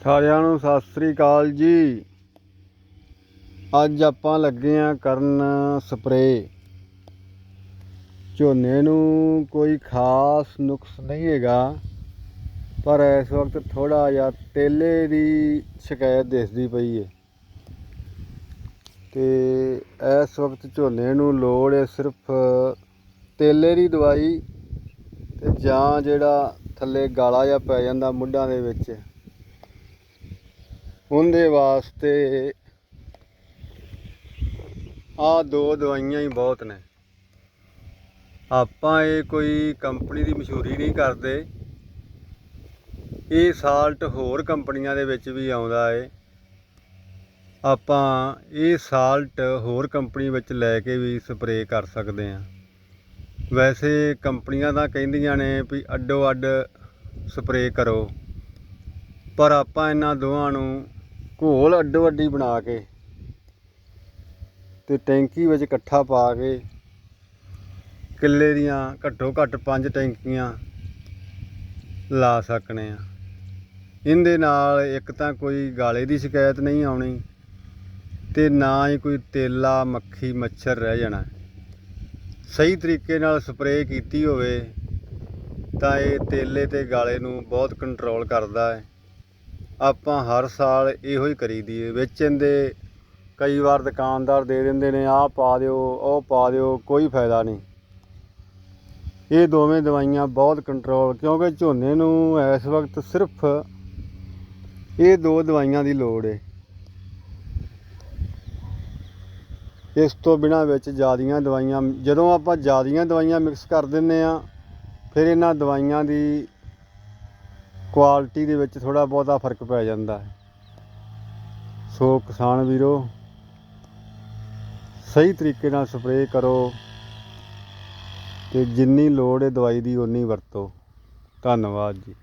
ਸਾਰਿਆਂ ਨੂੰ ਸਤਿ ਸ੍ਰੀ ਅਕਾਲ ਜੀ। ਅੱਜ ਆਪਾਂ ਲੱਗੇ ਆ ਕਰਨ ਸਪਰੇ ਝੋਨੇ ਨੂੰ ਕੋਈ ਖਾਸ ਨੁਕਸ ਨਹੀਂ ਹੈਗਾ, ਪਰ ਇਸ ਵਕਤ ਥੋੜਾ ਜਿਹਾ ਤੇਲੇ ਦੀ ਸ਼ਿਕਾਇਤ ਦਿਸਦੀ ਪਈ ਹੈ। ਤੇ ਇਸ ਵਕਤ ਝੋਨੇ ਨੂੰ ਲੋੜ ਹੈ ਸਿਰਫ ਤੇਲੇ ਦੀ ਦਵਾਈ ਤੇ ਜਾਂ ਜਿਹੜਾ ਥੱਲੇ ਗਾਲਾ ਜਿਹਾ ਪੈ ਜਾਂਦਾ ਮੁੱਢਾਂ ਦੇ ਵਿੱਚ। ਉਹਦੇ ਵਾਸਤੇ। ਆਹ ਦੋ ਦਵਾਈਆਂ ਹੀ ਬਹੁਤ ਨੇ। ਆਪਾਂ ਇਹ ਕੋਈ ਕੰਪਨੀ ਦੀ ਮਸ਼ਹੂਰੀ ਨਹੀਂ ਕਰਦੇ। ਇਹ ਸਾਲਟ ਹੋਰ ਕੰਪਨੀਆਂ ਦੇ ਵਿੱਚ ਵੀ ਆਉਂਦਾ ਏ। ਆਪਾਂ ਇਹ ਸਾਲਟ ਹੋਰ ਕੰਪਨੀ ਵਿੱਚ ਲੈ ਕੇ ਵੀ ਸਪਰੇਅ ਕਰ ਸਕਦੇ ਹਾਂ। ਵੈਸੇ ਕੰਪਨੀਆਂ ਤਾਂ ਕਹਿੰਦੀਆਂ ਨੇ ਵੀ ਅੱਡੋ ਅੱਡ ਸਪਰੇਅ ਕਰੋ। ਪਰ ਆਪਾਂ ਇਹਨਾਂ ਦੋਵਾਂ ਨੂੰ ਘੋਲ ਅੱਡੋ ਅੱਡੀ ਬਣਾ ਕੇ ਤੇ ਟੈਂਕੀ ਵਿੱਚ ਇਕੱਠਾ ਪਾ ਕੇ ਕਿੱਲੇ ਦੀਆਂ ਘੱਟੋ ਘੱਟ ਪੰਜ ਟੈਂਕੀਆਂ ਲਾ ਸਕਨੇ ਆ। ਇਹਦੇ ਨਾਲ ਇੱਕ ਤਾਂ ਕੋਈ ਗਾਲੇ ਦੀ ਸ਼ਿਕਾਇਤ ਨਹੀਂ ਆਉਣੀ ਤੇ ਨਾ ਹੀ ਕੋਈ ਤੇਲਾ, ਮੱਖੀ, ਮੱਛਰ ਰਹਿ ਜਾਣਾ। ਸਹੀ ਤਰੀਕੇ ਨਾਲ ਸਪਰੇਅ ਕੀਤੀ ਹੋਵੇ ਤਾਂ ਇਹ ਤੇਲੇ ਤੇ ਗਾਲੇ ਨੂੰ ਬਹੁਤ ਕੰਟਰੋਲ ਕਰਦਾ ਹੈ। ਆਪਾਂ ਹਰ ਸਾਲ ਇਹੋ ਹੀ ਕਰੀਦੀ ਹੈ ਵਿੱਚ ਇਹਦੇ ਕਈ ਵਾਰ ਦੁਕਾਨਦਾਰ ਦੇ ਦਿੰਦੇ ਨੇ, ਆਹ ਪਾ ਦਿਓ, ਉਹ ਪਾ ਦਿਓ, ਕੋਈ ਫਾਇਦਾ ਨਹੀਂ। ਇਹ ਦੋਵੇਂ ਦਵਾਈਆਂ ਬਹੁਤ ਕੰਟਰੋਲ ਕਿਉਂਕਿ ਝੋਨੇ ਨੂੰ ਇਸ ਵਕਤ ਸਿਰਫ ਇਹ ਦੋ ਦਵਾਈਆਂ ਦੀ ਲੋੜ ਏ। ਇਸ ਤੋਂ ਬਿਨਾਂ ਵਿੱਚ ਜ਼ਿਆਦੀਆਂ ਦਵਾਈਆਂ, ਜਦੋਂ ਆਪਾਂ ਜ਼ਿਆਦੀਆਂ ਦਵਾਈਆਂ ਮਿਕਸ ਕਰ ਦਿੰਨੇ ਆ ਫਿਰ ਇਹਨਾਂ ਦਵਾਈਆਂ ਦੀ ਕੁਆਲਿਟੀ ਦੇ ਵਿੱਚ ਥੋੜਾ ਬਹੁਤਾ ਫ਼ਰਕ ਪੈ ਜਾਂਦਾ ਹੈ। ਸੋ ਕਿਸਾਨ ਵੀਰੋ, ਸਹੀ ਤਰੀਕੇ ਨਾਲ ਸਪਰੇਅ ਕਰੋ ਤੇ ਜਿੰਨੀ ਲੋੜ ਹੈ ਦਵਾਈ ਦੀ, ਓਨੀ ਵਰਤੋ। ਧੰਨਵਾਦ ਜੀ।